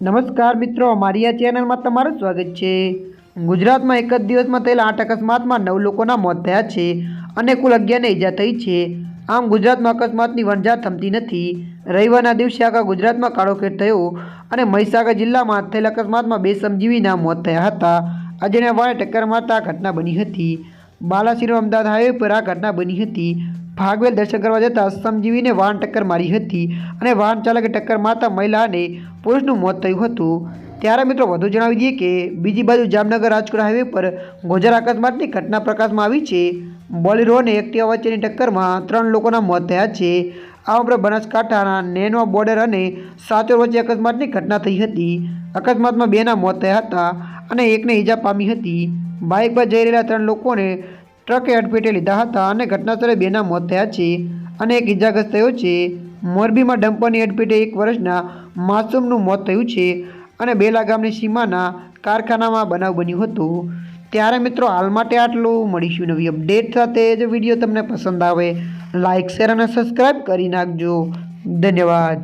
નમસ્કાર મિત્રો મારી આ ચેનલમાં તમારું સ્વાગત છે. ગુજરાતમાં એક જ દિવસમાં થયેલા આઠ અકસ્માતમાં નવ લોકોના મોત થયા છે અને કુલ અગિયારને ઈજા થઈ છે. આમ ગુજરાતમાં અકસ્માતની વણઝાર થમતી નથી. રવિવારના દિવસે આખા ગુજરાતમાં કાળોખેડ થયો અને મહીસાગર જિલ્લામાં થયેલા અકસ્માતમાં બે સમજીવીના મોત થયા હતા. અજાણ્યા વાળે ટક્કર મારતા આ ઘટના બની હતી. બાલાસિનો અમદાવાદ હાઈવે પર આ ઘટના બની હતી. ભાગવેલ દર્શન કરવા જતાં સમજીવીને વાહન ટક્કર મારી હતી અને વાહન ચાલકે ટક્કર મારતા મહિલા અને પુરુષનું મોત થયું હતું. ત્યારે મિત્રો વધુ જણાવી દઈએ કે બીજી બાજુ જામનગર રાજકોટ હાઈવે પર ગોજર અકસ્માતની ઘટના પ્રકાશમાં આવી છે. બોલેરો અને એક્ટિવા વચ્ચેની ટક્કરમાં ત્રણ લોકોના મોત થયા છે. આ ઉપરાંત બનાસકાંઠાના નેનો બોર્ડર અને સાચોર વચ્ચે અકસ્માતની ઘટના થઈ હતી. અકસ્માતમાં બેના મોત થયા હતા અને એકને ઈજા પામી હતી. બાઇક પર જઈ રહેલા ત્રણ લોકોને ટ્રકે અડફેટે લીધા હતા અને ઘટનાસ્થળે બેના મોત થયા છે. અને એક ઇજાગ્રસ્ત થયો છે. મોરબીમાં ડમ્પરની અડફેટે એક વર્ષના માસૂમનું મોત થયું છે અને બેલા ગામની સીમાના કારખાનામાં બનાવ બન્યું હતું. ત્યારે મિત્રો, હાલ માટે આટલું. મળીશું નવી અપડેટ સાથે. જો વીડિયો તમને પસંદ આવે લાઇક શેર અને સબસ્ક્રાઈબ કરી નાખજો. ધન્યવાદ.